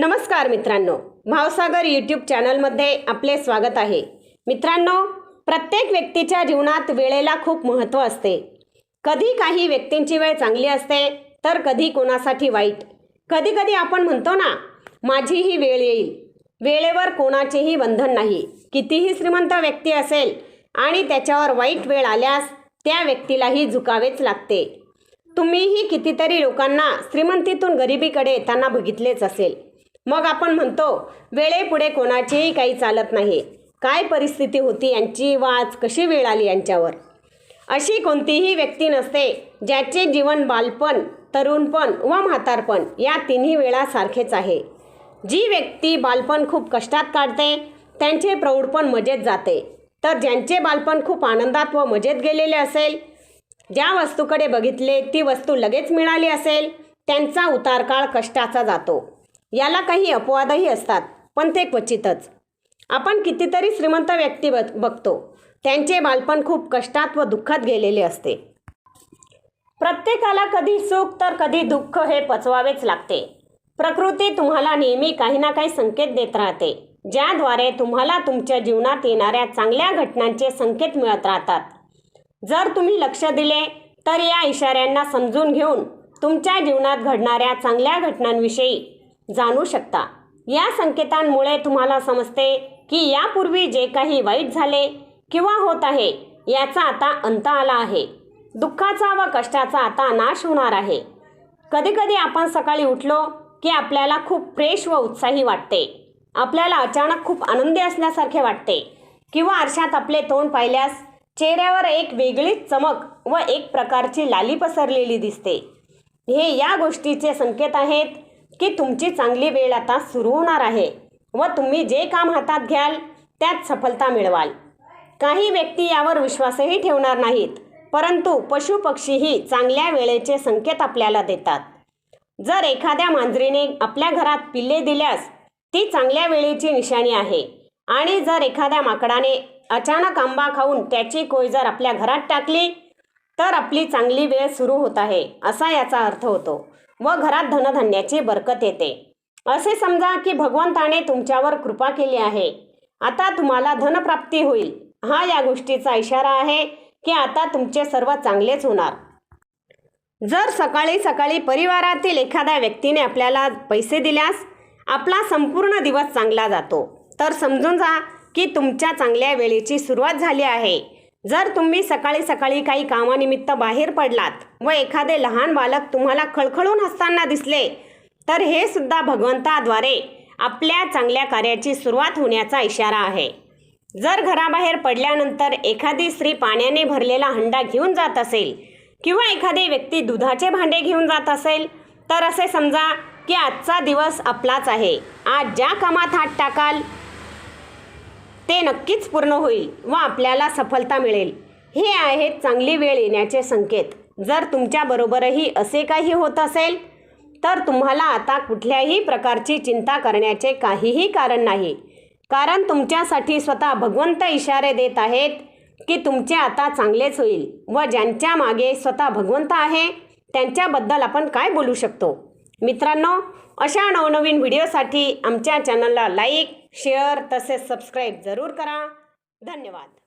नमस्कार मित्रांनो भावसागर यूट्यूब चॅनलमध्ये आपले स्वागत आहे. मित्रांनो प्रत्येक व्यक्तीच्या जीवनात वेळेला खूप महत्त्व असते. कधी काही व्यक्तींची वेळ चांगली असते तर कधी कोणासाठी वाईट. कधी कधी आपण म्हणतो ना माझी ही वेळ येईल. वेळेवर कोणाचेही बंधन नाही. कितीही श्रीमंत व्यक्ती असेल आणि त्याच्यावर वाईट वेळ आल्यास त्या व्यक्तीलाही झुकावेच लागते. तुम्हीही कितीतरी लोकांना श्रीमंतीतून गरिबीकडे येताना बघितलेच असेल. मग आपण म्हणतो वेळेपुढे कोणाचेही काही चालत नाही. काय परिस्थिती होती यांची वाच कशी वेळ आली यांच्यावर? अशी कोणतीही व्यक्ती नसते ज्याचे जीवन बालपण तरुणपण व म्हातारपण या तिन्ही वेळा सारखेच आहे. जी व्यक्ती बालपण खूप कष्टात काढते त्यांचे प्रौढपण मजेत जाते. तर ज्यांचे बालपण खूप आनंदात व मजेत गेलेले असेल ज्या वस्तूकडे बघितले ती वस्तू लगेच मिळाली असेल त्यांचा उतारकाळ कष्टाचा जातो. याला काही अपवादही असतात पण ते क्वचितच. आपण कितीतरी श्रीमंत व्यक्ती बघतो. त्यांचे बालपण खूप कष्टात व दुःखात गेलेले असते. प्रत्येकाला कधी सुख तर कधी दुःख हे पचवावेच लागते. प्रकृती तुम्हाला नेहमी काही ना काही संकेत देत राहते ज्याद्वारे तुम्हाला तुमच्या जीवनात येणाऱ्या चांगल्या घटनांचे संकेत मिळत राहतात. जर तुम्ही लक्ष दिले तर या इशाऱ्यांना समजून घेऊन तुमच्या जीवनात घडणाऱ्या चांगल्या घटनांविषयी जाणू शकता. या संकेतांमुळे तुम्हाला समजते की यापूर्वी जे काही वाईट झाले किंवा होत आहे याचा आता अंत आला आहे. दुःखाचा व कष्टाचा आता नाश होणार आहे. कधीकधी आपण सकाळी उठलो की आपल्याला खूप फ्रेश व उत्साही वाटते. आपल्याला अचानक खूप आनंदी असल्यासारखे वाटते. किंवा आरशात आपले तोंड पाहिल्यास चेहऱ्यावर एक वेगळीच चमक व एक प्रकारची लाली पसरलेली दिसते. हे या गोष्टीचे संकेत आहेत की तुमची चांगली वेळ आता सुरू होणार आहे व तुम्ही जे काम हातात घ्याल त्यात सफलता मिळवाल. काही व्यक्ती यावर विश्वासही ठेवणार नाहीत परंतु पशुपक्षीही चांगल्या वेळेचे संकेत आपल्याला देतात. जर एखाद्या मांजरीने आपल्या घरात पिल्ले दिल्यास ती चांगल्या वेळेची निशाणी आहे आणि जर एखाद्या माकडाने अचानक आंबा खाऊन त्याची कोय जर आपल्या घरात टाकली तर आपली चांगली वेळ सुरू होत आहे असा याचा अर्थ होतो. व घरात धनधान्याची बरकत येते. असे समजा की भगवंताने तुमच्यावर कृपा केली आहे. आता तुम्हाला धनप्राप्ती होईल. हा या गोष्टीचा इशारा आहे की आता तुमचे सर्व चांगलेच होणार. जर सकाळी सकाळी परिवारातील एखाद्या व्यक्तीने आपल्याला पैसे दिल्यास आपला संपूर्ण दिवस चांगला जातो. तर समजून जा की तुमच्या चांगल्या वेळेची सुरुवात झाली आहे. जर तुम्ही सकाळी सकाळी काही कामानिमित्त बाहेर पडलात व एखादे लहान बालक तुम्हाला खळखळून हसताना दिसले तर हे सुद्धा भगवंताद्वारे आपल्या चांगल्या कार्याची सुरुवात होण्याचा इशारा आहे. जर घराबाहेर पडल्यानंतर एखादी स्त्री पाण्याने भरलेला हंडा घेऊन जात असेल किंवा एखादी व्यक्ती दुधाचे भांडे घेऊन जात असेल तर असे समजा की आजचा दिवस आपलाच आहे. आज ज्या कामात हात टाकाल ते नक्कीच पूर्ण होईल व आपल्याला सफलता मिळेल. हे आहेत चांगली वेळ येण्याचे संकेत. जर तुमच्याबरोबरही असे काही होत असेल तर तुम्हाला आता कुठल्याही प्रकारची चिंता करण्याचे काहीही कारण नाही. कारण तुमच्यासाठी स्वतः भगवंत इशारे देत आहेत की तुमचे आता चांगलेच होईल व ज्यांच्या मागे स्वतः भगवंत आहे त्यांच्याबद्दल आपण काय बोलू शकतो? मित्रांनो अशा नवनवीन व्हिडिओसाठी आमच्या चॅनलला लाईक शेअर तसेच सबस्क्राईब जरूर करा. धन्यवाद.